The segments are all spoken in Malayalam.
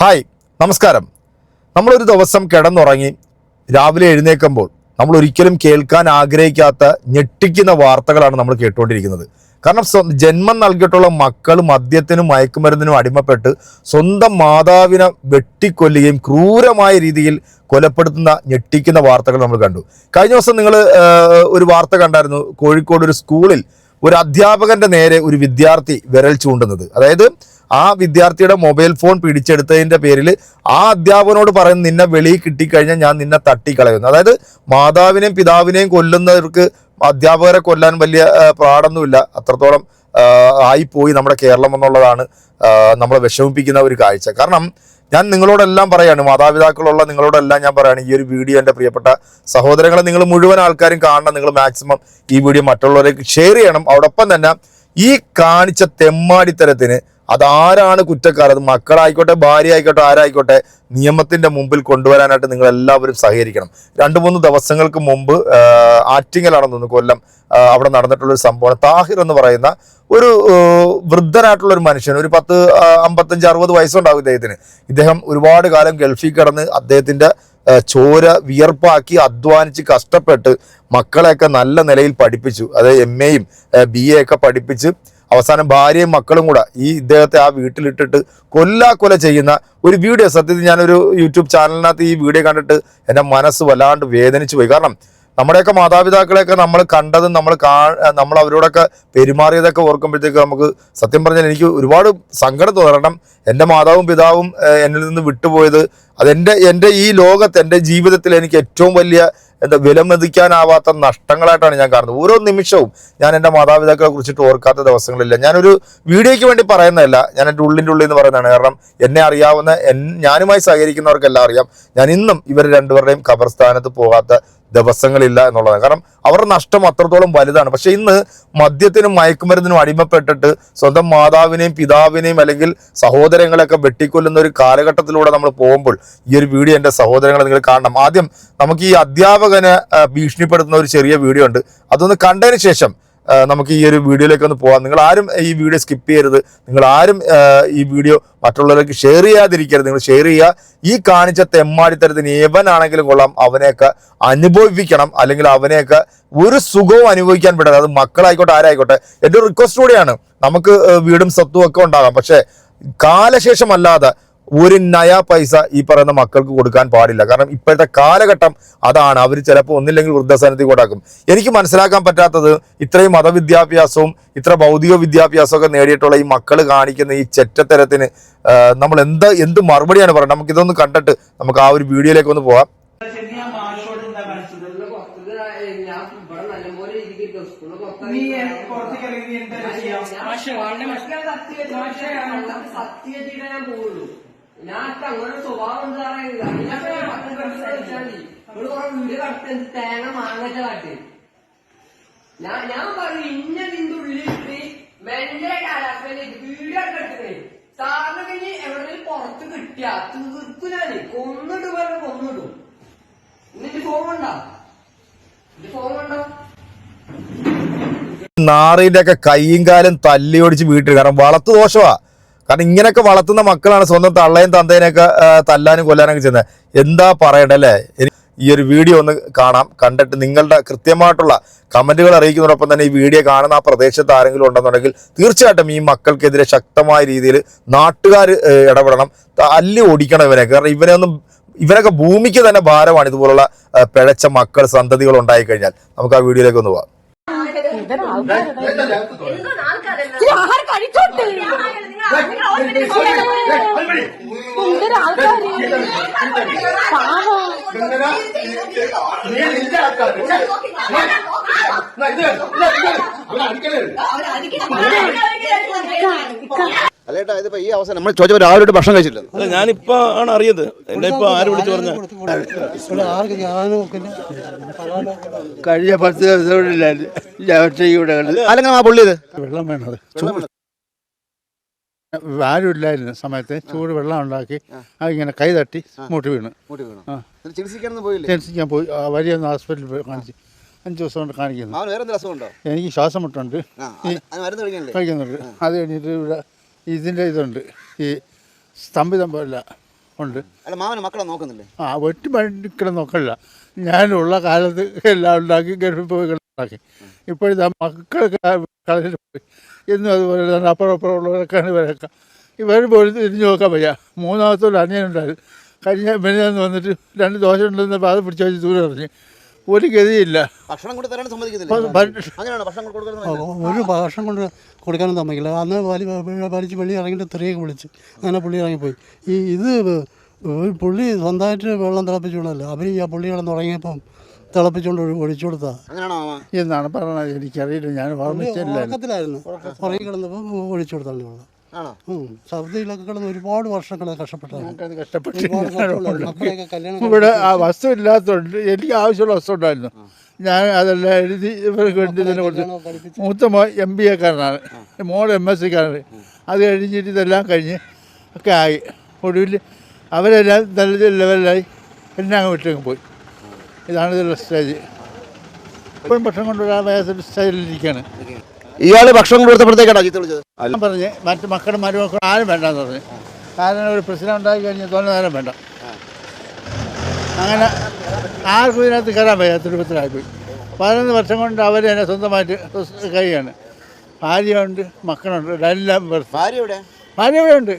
ഹായ് നമസ്കാരം. നമ്മളൊരു ദിവസം കിടന്നുറങ്ങി രാവിലെ എഴുന്നേൽക്കുമ്പോൾ നമ്മൾ ഒരിക്കലും കേൾക്കാൻ ആഗ്രഹിക്കാത്ത ഞെട്ടിക്കുന്ന വാർത്തകളാണ് നമ്മൾ കേട്ടുകൊണ്ടിരിക്കുന്നത്. കാരണം ജന്മം നൽകിയിട്ടുള്ള മക്കൾ മദ്യത്തിനും മയക്കുമരുന്നിനും അടിമപ്പെട്ട് സ്വന്തം മാതാവിനെ വെട്ടിക്കൊല്ലുകയും ക്രൂരമായ രീതിയിൽ കൊലപ്പെടുത്തുന്ന ഞെട്ടിക്കുന്ന വാർത്തകൾ നമ്മൾ കണ്ടു. കഴിഞ്ഞ ദിവസം നിങ്ങൾ ഒരു വാർത്ത കണ്ടായിരുന്നു. കോഴിക്കോട് ഒരു സ്കൂളിൽ ഒരു അധ്യാപകന്റെ നേരെ ഒരു വിദ്യാർത്ഥി വിരൽ ചൂണ്ടുന്നത്. അതായത് ആ വിദ്യാർത്ഥിയുടെ മൊബൈൽ ഫോൺ പിടിച്ചെടുത്തതിന്റെ പേരിൽ ആ അധ്യാപകനോട് പറയുന്ന നിന്നെ വെളിയിൽ കിട്ടിക്കഴിഞ്ഞാൽ ഞാൻ നിന്നെ തട്ടിക്കളയുന്നു. അതായത് മാതാവിനെയും പിതാവിനെയും കൊല്ലുന്നവർക്ക് അധ്യാപകരെ കൊല്ലാൻ വലിയ പാടൊന്നുമില്ല അത്രത്തോളം ആയിപ്പോയി നമ്മുടെ കേരളം എന്നുള്ളതാണ് നമ്മളെ വിഷമിപ്പിക്കുന്ന ഒരു കാഴ്ച. കാരണം ഞാൻ നിങ്ങളോടെല്ലാം പറയാണ് മാതാപിതാക്കളുള്ള നിങ്ങളോടെല്ലാം ഞാൻ പറയാണ് ഈ ഒരു വീഡിയോ എന്റെ പ്രിയപ്പെട്ട സഹോദരങ്ങളെ നിങ്ങൾ മുഴുവൻ ആൾക്കാരും കാണണം നിങ്ങൾ മാക്സിമം ഈ വീഡിയോ മറ്റുള്ളവരേക്ക് ഷെയർ ചെയ്യണം. അതോടൊപ്പം തന്നെ ഈ കാണിച്ച തെമ്മാടിത്തരത്തിന് അതാരാണ് കുറ്റക്കാർ? അത് മക്കളായിക്കോട്ടെ ഭാര്യ ആയിക്കോട്ടെ ആരായിക്കോട്ടെ നിയമത്തിന്റെ മുമ്പിൽ കൊണ്ടുവരാനായിട്ട് നിങ്ങൾ എല്ലാവരും സഹകരിക്കണം. രണ്ട് മൂന്ന് ദിവസങ്ങൾക്ക് മുമ്പ് ആറ്റിങ്ങലാണെന്ന് തോന്നുന്നു കൊല്ലം അവിടെ നടന്നിട്ടുള്ള ഒരു സംഭവം താഹിർ എന്ന് പറയുന്ന ഒരു വൃദ്ധനായിട്ടുള്ള ഒരു മനുഷ്യൻ ഒരു പത്ത് അമ്പത്തഞ്ച് അറുപത് വയസ്സുണ്ടാവും ഇദ്ദേഹത്തിന്. ഇദ്ദേഹം ഒരുപാട് കാലം ഗൾഫിൽ കിടന്ന് അദ്ദേഹത്തിന്റെ ചോര വിയർപ്പാക്കി അധ്വാനിച്ച് കഷ്ടപ്പെട്ട് മക്കളെയൊക്കെ നല്ല നിലയിൽ പഠിപ്പിച്ചു. അതായത് എം എയും ബി എ ഒക്കെ പഠിപ്പിച്ച് അവസാനം ഭാര്യയും മക്കളും കൂടെ ഈ ഇദ്ദേഹത്തെ ആ വീട്ടിലിട്ടിട്ട് കൊല്ലാ കൊല ചെയ്യുന്ന ഒരു വീഡിയോ. സത്യത്തിൽ ഞാനൊരു യൂട്യൂബ് ചാനലിനകത്ത് ഈ വീഡിയോ കണ്ടിട്ട് എന്റെ മനസ്സ് വല്ലാണ്ട് വേദനിച്ചു പോയി. കാരണം നമ്മുടെയൊക്കെ മാതാപിതാക്കളെയൊക്കെ നമ്മൾ കണ്ടതും നമ്മൾ കാ നമ്മൾ അവരോടൊക്കെ പെരുമാറിയതൊക്കെ ഓർക്കുമ്പോഴത്തേക്ക് നമുക്ക് സത്യം പറഞ്ഞാൽ എനിക്ക് ഒരുപാട് സങ്കടം തോന്നി കാരണം എന്റെ മാതാവും പിതാവും എന്നിൽ നിന്ന് വിട്ടുപോയത് അതെന്റെ എന്റെ ഈ ലോകത്ത് എന്റെ ജീവിതത്തിൽ എനിക്ക് ഏറ്റവും വലിയ എന്താ വിലമതിക്കാനാവാത്ത നഷ്ടങ്ങളായിട്ടാണ് ഞാൻ കാണുന്നത്. ഓരോ നിമിഷവും ഞാൻ എന്റെ മാതാപിതാക്കളെ കുറിച്ചിട്ട് ഓർക്കാത്ത ദിവസങ്ങളില്ല. ഞാനൊരു വീഡിയോയ്ക്ക് വേണ്ടി പറയുന്നതല്ല ഞാൻ എന്റെ ഉള്ളിന്റെ ഉള്ളിൽ എന്ന് പറയുന്നതാണ്. കാരണം എന്നെ അറിയാവുന്ന ഞാനുമായി സഹകരിക്കുന്നവർക്കെല്ലാം അറിയാം. ഞാൻ ഇന്നും ഇവർ രണ്ടുപേരുടെയും ഖബർസ്ഥാനത്ത് പോകാത്ത ദിവസങ്ങളില്ല എന്നുള്ളതാണ്. കാരണം അവരുടെ നഷ്ടം അത്രത്തോളം വലുതാണ്. പക്ഷെ ഇന്ന് മദ്യത്തിനും മയക്കുമരുന്നിനും അടിമപ്പെട്ടിട്ട് സ്വന്തം മാതാവിനെയും പിതാവിനെയും അല്ലെങ്കിൽ സഹോദരങ്ങളെയൊക്കെ വെട്ടിക്കൊല്ലുന്ന ഒരു കാലഘട്ടത്തിലൂടെ നമ്മൾ പോകുമ്പോൾ ഈ ഒരു വീഡിയോ എന്റെ സഹോദരങ്ങളെ നിങ്ങൾ കാണണം. ആദ്യം നമുക്ക് ഈ അധ്യാപകനെ ഭീഷണിപ്പെടുത്തുന്ന ഒരു ചെറിയ വീഡിയോ ഉണ്ട്. അതൊന്ന് കണ്ടതിന് ശേഷം നമുക്ക് ഈ ഒരു വീഡിയോയിലേക്ക് ഒന്ന് പോകാം നിങ്ങൾ ആരും ഈ വീഡിയോ സ്കിപ്പ് ചെയ്യരുത്. നിങ്ങൾ ആരും ഈ വീഡിയോ മറ്റുള്ളവർക്ക് ഷെയർ ചെയ്യാതിരിക്കരുത്. നിങ്ങൾ ഷെയർ ചെയ്യുക. ഈ കാണിച്ച തെമ്മാടിത്തരത്തിന് ഏവനാണെങ്കിലും കൊള്ളാം. അവനെയൊക്കെ അനുഭവിപ്പിക്കണം. അല്ലെങ്കിൽ അവനെയൊക്കെ ഒരു സുഖവും അനുഭവിക്കാൻ വിടാതെ അത് മക്കളായിക്കോട്ടെ ആരായിക്കോട്ടെ. എന്റെ റിക്വസ്റ്റ് കൂടിയാണ്. നമുക്ക് വീടും സ്വത്തും ഒക്കെ ഉണ്ടാകാം. പക്ഷേ കാലശേഷമല്ലാതെ ഒരു നയ പൈസ ഈ പറയുന്ന മക്കൾക്ക് കൊടുക്കാൻ പാടില്ല. കാരണം ഇപ്പോഴത്തെ കാലഘട്ടം അതാണ്. അവർ ചിലപ്പോൾ ഒന്നില്ലെങ്കിൽ വൃദ്ധസനത്തിൽ കൊണ്ടാക്കും. എനിക്ക് മനസ്സിലാക്കാൻ പറ്റാത്തത് ഇത്രയും മതവിദ്യാഭ്യാസവും ഇത്ര ഭൗതിക വിദ്യാഭ്യാസമൊക്കെ നേടിയിട്ടുള്ള ഈ മക്കൾ കാണിക്കുന്ന ഈ ചെറ്റത്തരത്തിന് നമ്മൾ എന്ത് എന്ത് മറുപടിയാണ് പറയുന്നത്? നമുക്ക് ഇതൊന്ന് കണ്ടിട്ട് നമുക്ക് ആ ഒരു വീഡിയോയിലേക്ക് ഒന്ന് പോവാം പുറത്ത് ഞാൻ ഇവിടെ നല്ലപോലെ ഇരിക്കുന്നു സ്കൂളിൽ നീ പുറത്തേക്ക് ഇറങ്ങി നീ എന്താ ചെയ്യാം സത്യമായിട്ട് ഞാൻ പോവുള്ളൂ. ഞാൻ അങ്ങനെ സ്വഭാവം എന്താ പറയുന്നത്. നിങ്ങൾ കുറെ വീട് കടത്തി തേങ്ങ മാങ്ങച്ച കാട്ടി. ഞാൻ ഞാൻ പറയും ഇന്ന നിന്റെ ഉള്ളിലിട്ട് മെല്ലെ കാലാപ്പയിലേക്ക് വീട് കെട്ടുന്നേ സാറിന് കഴിഞ്ഞ് എവിടെയെങ്കിലും പുറത്ത് കിട്ടിയ തീർക്കു ഞാൻ. കൊന്നിട്ട് പോലെ കൊന്നിടും. നിന്റെ ഫോൺ ഉണ്ടോ? ഒക്കെ കൈയും കാലും തല്ലി ഓടിച്ച് വീട്ടിൽ കാരണം വളർത്തു ദോഷമാ കാരണം ഇങ്ങനെയൊക്കെ വളർത്തുന്ന മക്കളാണ് സ്വന്തം തള്ളയും തന്തേനെയൊക്കെ തല്ലാനും കൊല്ലാനൊക്കെ ചെയ്യുന്നത്. എന്താ പറയണ്ടേ അല്ലേ? ഈ ഒരു വീഡിയോ ഒന്ന് കാണാം. കണ്ടിട്ട് നിങ്ങളുടെ കൃത്യമായിട്ടുള്ള കമന്റുകൾ അറിയിക്കുന്നതോടൊപ്പം തന്നെ ഈ വീഡിയോ കാണുന്ന ആ പ്രദേശത്ത് ആരെങ്കിലും ഉണ്ടെന്നുണ്ടെങ്കിൽ തീർച്ചയായിട്ടും ഈ മക്കൾക്കെതിരെ ശക്തമായ രീതിയിൽ നാട്ടുകാർ ഇടപെടണം. അല്ലി ഓടിക്കണം ഇവനെ കാരണം ഇവനെ ഒന്നും ഇവനൊക്കെ ഭൂമിക്ക് തന്നെ ഭാരമാണ് ഇതുപോലുള്ള പിഴച്ച മക്കൾ സന്തതികൾ ഉണ്ടായി കഴിഞ്ഞാൽ നമുക്ക് ആ വീഡിയോയിലേക്ക് ഒന്ന് പോവാം ഇച്ചിരി അല്ലേട്ടാ ഇതിപ്പോ ഈ അവസരം നമ്മൾ ചോദിച്ചപ്പോൾ രാവിലെ ഭക്ഷണം കഴിച്ചില്ല അല്ല ഞാനിപ്പോ ആണ് അറിയത്. എന്നെ ഇപ്പൊ ആര് വിളിച്ചു പറഞ്ഞ? കഴിഞ്ഞ പത്ത് ദിവസം ഇവിടെ അല്ലെങ്കിൽ ആ പുള്ളി ഇത്? വെള്ളം വേണത്. ആരുമില്ലായിരുന്ന സമയത്ത് ചൂട് വെള്ളം ഉണ്ടാക്കി അതിങ്ങനെ കൈ തട്ടി മൂട്ടി വീണ്. ചികിത്സിക്കാൻ പോയി. വലിയൊന്ന് ഹോസ്പിറ്റലിൽ പോയി കാണിച്ചു അഞ്ച് ദിവസം കൊണ്ട് കാണിക്കുന്നു. എനിക്ക് ശ്വാസം മുട്ടുണ്ട്. കഴിക്കുന്നുണ്ട്. അത് കഴിഞ്ഞിട്ട് ഇവിടെ ഇതിന്റെ ഇതുണ്ട്. ഈ സ്തംഭിതം പോലെ ഉണ്ട്. അല്ല മാമന് മക്കളെ നോക്കുന്നില്ലേ? ആ ഒറ്റ മണിക്കളെ നോക്കല്ല. ഞാനുള്ള കാലത്ത് എല്ലാം ഉണ്ടാക്കി ഗർഭിപ്പോയി പോയി ഉണ്ടാക്കി ഇപ്പോഴത്തെ മക്കൾക്ക് കളഞ്ഞിട്ട് പോയി. എന്നും അതുപോലെ തന്നെ അപ്പുറം അപ്പുറം ഉള്ളവരൊക്കെയാണ് ഇവരൊക്കെ. ഇവർ പോലും തിരിഞ്ഞു നോക്കാൻ വയ്യ. മൂന്നാമത്തോട് അനിയനുണ്ടായിരുന്നു കഴിഞ്ഞ മെനിയാന്ന് വന്നിട്ട് രണ്ട് ദോശ ഉണ്ടെന്ന് പാത പിടിച്ചു വെച്ച് ദൂരെ എറിഞ്ഞ് ഒരു ഗതിയില്ല. ഭക്ഷണം കൊണ്ട് തരാൻ സമ്മതിക്കുന്നില്ല അങ്ങനെയാണ് ഭക്ഷണം ഒരു ഭക്ഷണം കൊണ്ട് കൊടുക്കാനും തമ്മിക്കില്ല അന്ന് വലി വലിച്ച് വെള്ളി ഇറങ്ങിയിട്ട് തെറിയൊക്കെ വിളിച്ച് അങ്ങനെ പുള്ളി ഇറങ്ങിപ്പോയി. ഈ ഇത് ഒരു പുള്ളി സ്വന്തമായിട്ട് വെള്ളം തിളപ്പിച്ചുകൊണ്ടല്ലോ അവർ ഈ ആ പുള്ളി കിടന്ന് തുടങ്ങിയപ്പം തിളപ്പിച്ചുകൊണ്ട് ഒഴിച്ചു കൊടുത്താ. അങ്ങനെയാണോ എന്നാണ് പറഞ്ഞത്? എനിക്കറിയില്ല. ഞാൻ ഓർമ്മിച്ചില്ല ഉറക്കത്തിലായിരുന്നു. പുറകെ കിടന്നപ്പോൾ ഒഴിച്ചു കൊടുത്താണ് വെള്ളം. സൗദിയിലൊക്കെ കിടന്ന് ഒരുപാട് വർഷങ്ങൾ കഷ്ടപ്പെട്ടാണ്. കഷ്ടപ്പെട്ട് ഇവിടെ ആ വസ്തു ഇല്ലാത്തതുകൊണ്ട് എനിക്ക് ആവശ്യമുള്ള വസ്തു ഉണ്ടായിരുന്നു ഞാൻ അതെല്ലാം എഴുതി ഇവർക്ക് വേണ്ടി തന്നെ കൊടുത്തു മൂത്ത മോ എം ബി എക്കാരനാണ്. മോൾ എം എസ് സിക്കാരനാണ് അത് കഴിഞ്ഞിട്ട് ഇതെല്ലാം കഴിഞ്ഞ് ഒക്കെ ആയി. ഒടുവിൽ അവരെല്ലാം നല്ല ലെവലിലായി എന്നെ അങ്ങ് വിട്ടങ്ങ് പോയി. ഇതാണ് ഇതിലുള്ള സ്റ്റേജ്. ഇപ്പോഴും ഭക്ഷണം കൊണ്ടുവരാൻ സ്റ്റേജിലിരിക്കുകയാണ്. സ്റ്റൈലിലിരിക്കുകയാണ് ഇയാൾ ഭക്ഷണം കൊടുത്തപ്പോഴത്തേക്കാണ് അജിത്ത് വിളിച്ചത്? അല്ല. പറഞ്ഞ് മറ്റു മക്കളും മരുമക്കളും ആരും വേണ്ടെന്ന് പറഞ്ഞു. കാരണം ഒരു പ്രശ്നം ഉണ്ടാക്കി കഴിഞ്ഞാൽ തോന്നുന്ന നേരം വേണ്ട. അങ്ങനെ ആർക്കും ഇതിനകത്ത് കയറാൻ വയ്യ തിരുപ്പത്തിലായിപ്പോയി പതിനൊന്ന് വർഷം കൊണ്ട് അവർ എന്നെ സ്വന്തമായിട്ട് കഴിയാണ് ഭാര്യയുണ്ട് മക്കളുണ്ട് എല്ലാം ഭാര്യ ഇവിടെ ഭാര്യ ഇവിടെ ഉണ്ട്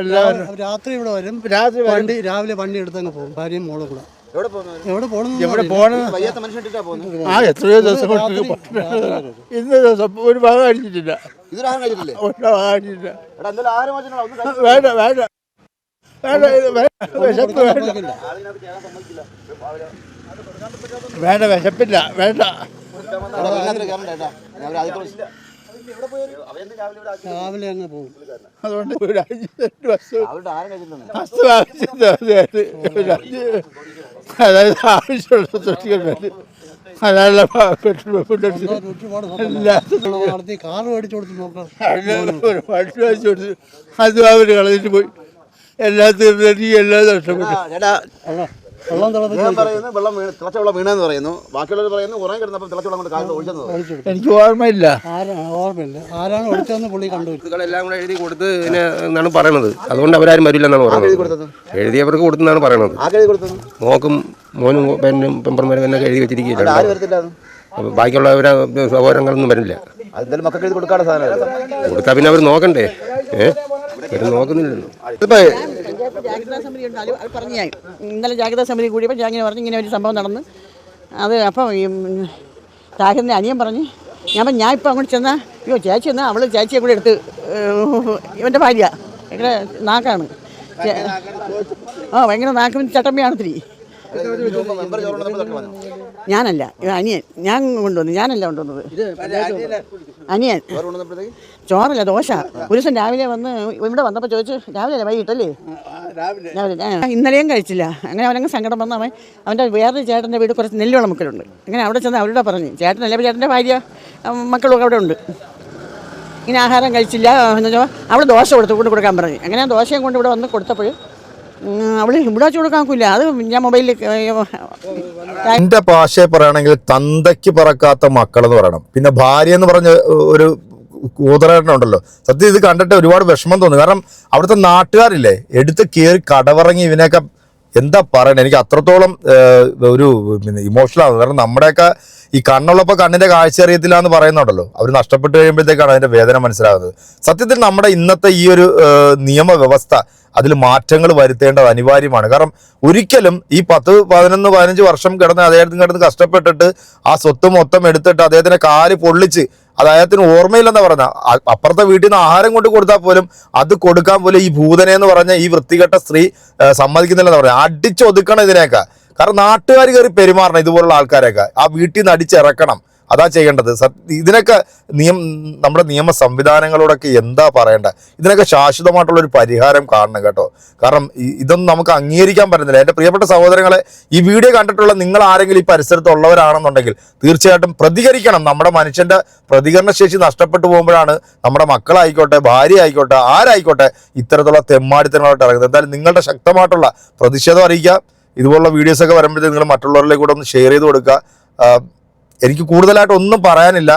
എല്ലാവരും. രാത്രി ഇവിടെ വരും. രാത്രി. വണ്ടി രാവിലെ വണ്ടി എടുത്തങ്ങ് പോകും. ഭാര്യയും മോളും കൂടെ. എവിടെ പോകണം ആ എത്രയോ ദിവസം കൊണ്ട് ഇന്ന് ദിവസം ഒരു ഭാഗം കഴിച്ചിട്ടില്ലേ ഒരു ഭാഗം വേണ്ട വേണ്ട. വേണ്ട ഇത് വേണ്ട. വിശപ്പ് വേണ്ട. വേണ്ട വിശപ്പില്ല. വേണ്ട. രാവിലെ അങ്ങ് പോകും. അതുകൊണ്ട് അതായത് ആവശ്യമുള്ള സൃഷ്ടിക്കാൻ വേണ്ടി അതായത് പെട്രോൾ ഫുഡ് ഒരുപാട് എല്ലാത്തിനും നടത്തി കാർ മേടിച്ചു കൊടുത്ത് നോക്കാം. വണ്ടി വാങ്ങിച്ചു കൊടുത്ത്. അതും അവർ കളഞ്ഞിട്ട് പോയി. എല്ലാം തീർന്നിട്ട് എല്ലാം നഷ്ടപ്പെട്ടു. ഞാൻ പറയുന്നു വെള്ളം വീണ് തിളച്ച വെള്ളം വീണെന്ന് പറയുന്നു. ബാക്കിയുള്ളവർ പറയുന്നു ഉറങ്ങി കിടന്നപ്പോൾ തിളച്ച വെള്ളം കൊണ്ട് കാലിൽ ഒഴിച്ചെന്ന്. എനിക്ക് ഓർമ്മയില്ല. ആരാണ് ഓർമ്മയില്ല. ആരാണ് ഒഴിച്ചതെന്ന് പുള്ളി കണ്ടു. എല്ലാം കൂടെ എഴുതി കൊടുത്ത് പിന്നെ എന്നാണ് പറയണത്. അതുകൊണ്ട് അവരാരും വരില്ലെന്നാണ് പറയുന്നത് എഴുതിയവർക്ക് കൊടുത്തെന്നാണ് പറയണത്. നോക്കും മോനും പെണ്ണും പെമ്പർമാരും എന്നൊക്കെ എഴുതി വെച്ചിരിക്കുകയില്ല ബാക്കിയുള്ളവരെ സഹോദരങ്ങളൊന്നും വരില്ല. കൊടുത്താൽ പിന്നെ അവർ നോക്കണ്ടേ? ഏഹ് അവർ നോക്കുന്നില്ലല്ലോ. ഇതിപ്പോ ജാഗ്രതാ സമിതി ഉണ്ട് അത് പറഞ്ഞു ഞാൻ ഇന്നലെ ജാഗ്രതാ സമിതി കൂടിയപ്പോൾ ഞാൻ ഇങ്ങനെ പറഞ്ഞു ഇങ്ങനെ ഒരു സംഭവം നടന്ന്. അത് അപ്പം ഈ താഹിറിന്റെ അനിയൻ പറഞ്ഞ് ഞാൻ അപ്പം ഞാൻ ഇപ്പോൾ അങ്ങോട്ട് ചെന്നാൽ അയ്യോ ചേച്ചി എന്നാൽ അവൾ ചേച്ചിയെ കൂടെ എടുത്ത് ഇവന്റെ ഭാര്യ ഭയങ്കര നാക്കാണ്. ആ ഭയങ്കര നാക്കും ചട്ടമ്മയാണ് ഇത്തിരി. ഞാനല്ല ഇത് അനിയൻ. ഞാൻ കൊണ്ടുവന്നു ഞാനല്ല കൊണ്ടുവന്നത്. അനിയൻ ചോറല്ല ദോശ. ഒരു ദിവസം രാവിലെ വന്ന് ഇവിടെ വന്നപ്പോൾ ചോദിച്ചു രാവിലെ അല്ലേ വൈകിട്ടല്ലേ? രാവിലെ. ഇന്നലെയും കഴിച്ചില്ല. അങ്ങനെ അവനങ്ങ് സങ്കടം വന്ന് അവൻ അവന്റെ വേറൊരു ചേട്ടന്റെ വീട് കുറച്ച് നെല്ലുള്ള മക്കളുണ്ട്. അങ്ങനെ അവിടെ ചെന്ന് അവരോട് പറഞ്ഞു ചേട്ടനല്ലേ ചേട്ടന്റെ ഭാര്യ മക്കളൊക്കെ അവിടെ ഉണ്ട്. ഇങ്ങനെ ആഹാരം കഴിച്ചില്ല എന്ന് വെച്ചാൽ അവൾ ദോശ കൊടുത്ത് കൊണ്ട് കൊടുക്കാൻ പറഞ്ഞു. അങ്ങനെ ദോശയും കൊണ്ട് ഇവിടെ വന്ന് കൊടുത്തപ്പോൾ അവൾ ഇവിടെ വെച്ച് അത് ഞാൻ മൊബൈലിൽ എന്റെ ഭാഷയെ പറയുകയാണെങ്കിൽ തന്തയ്ക്ക് പറക്കാത്ത മക്കൾ എന്ന് പറയണം. പിന്നെ ഭാര്യ എന്ന് പറഞ്ഞ ഒരു കൂതറേട്ടനുണ്ടല്ലോ സത്യം ഇത് കണ്ടിട്ട് ഒരുപാട് വിഷമം തോന്നുന്നു കാരണം അവിടുത്തെ നാട്ടുകാരില്ലേ എടുത്ത് കയറി കടവിറങ്ങി ഇവനെയൊക്കെ എന്താ പറയണേ? എനിക്ക് അത്രത്തോളം ഒരു ഒരു ഇമോഷണൽ ആണ്. കാരണം നമ്മുടെയൊക്കെ ഈ കണ്ണുള്ളപ്പോൾ കണ്ണിന്റെ കാഴ്ച അറിയത്തില്ല എന്ന് പറയുന്നുണ്ടല്ലോ. അവർ നഷ്ടപ്പെട്ട് കഴിയുമ്പോഴത്തേക്കാണ് അതിന്റെ വേദന മനസ്സിലാകുന്നത്. സത്യത്തിൽ നമ്മുടെ ഇന്നത്തെ ഈ ഒരു നിയമവ്യവസ്ഥ അതിൽ മാറ്റങ്ങൾ വരുത്തേണ്ടത് അനിവാര്യമാണ്. കാരണം ഒരിക്കലും ഈ പത്ത് പതിനൊന്ന് പതിനഞ്ച് വർഷം കിടന്ന് അദ്ദേഹത്തിന് കിടന്ന് കഷ്ടപ്പെട്ടിട്ട് ആ സ്വത്ത് മൊത്തം എടുത്തിട്ട് അദ്ദേഹത്തിന്റെ കാൽ പൊള്ളിച്ച് അത് അദ്ദേഹത്തിന് ഓർമ്മയില്ലെന്നാ പറഞ്ഞ. അപ്പുറത്തെ വീട്ടിൽ നിന്ന് ആഹാരം കൊണ്ട് കൊടുത്താൽ പോലും അത് കൊടുക്കാൻ പോലും ഈ ഭൂതനെ എന്ന് പറഞ്ഞ ഈ വൃത്തികെട്ട സ്ത്രീ സമ്മതിക്കുന്നില്ലെന്ന് പറഞ്ഞാൽ അടിച്ചൊതുക്കണം ഇതിനെയൊക്കെ. കാരണം നാട്ടുകാർ കയറി പെരുമാറണം ഇതുപോലുള്ള ആൾക്കാരെയൊക്കെ. ആ വീട്ടിൽ നിന്ന് അടിച്ചിറക്കണം. അതാ ചെയ്യേണ്ടത്. ഇതിനൊക്കെ നിയം നമ്മുടെ നിയമ സംവിധാനങ്ങളോടൊക്കെ എന്താ പറയേണ്ടത്? ഇതിനൊക്കെ ശാശ്വതമായിട്ടുള്ള ഒരു പരിഹാരം കാണണം കേട്ടോ. കാരണം ഇതൊന്നും നമുക്ക് അംഗീകരിക്കാൻ പറ്റുന്നില്ല. എന്റെ പ്രിയപ്പെട്ട സഹോദരങ്ങളെ ഈ വീഡിയോ കണ്ടിട്ടുള്ള നിങ്ങൾ ആരെങ്കിലും ഈ പരിസരത്തുള്ളവരാണെന്നുണ്ടെങ്കിൽ തീർച്ചയായിട്ടും പ്രതികരിക്കണം. നമ്മുടെ മനുഷ്യന്റെ പ്രതികരണ ശേഷി നഷ്ടപ്പെട്ടു പോകുമ്പോഴാണ് നമ്മുടെ മക്കളായിക്കോട്ടെ ഭാര്യ ആയിക്കോട്ടെ ആരായിക്കോട്ടെ ഇത്തരത്തിലുള്ള തെമ്മാടിത്തരങ്ങളോട്ട് ഇറങ്ങുന്നത്. എന്തായാലും നിങ്ങളുടെ ശക്തമായിട്ടുള്ള പ്രതിഷേധം അറിയിക്കുക. ഇതുപോലുള്ള വീഡിയോസൊക്കെ വരുമ്പോഴത്തേക്ക് നിങ്ങൾ മറ്റുള്ളവരിലേക്ക് കൂടെ ഒന്ന് ഷെയർ ചെയ്ത് കൊടുക്കുക. എനിക്ക് കൂടുതലായിട്ട് ഒന്നും പറയാനില്ല.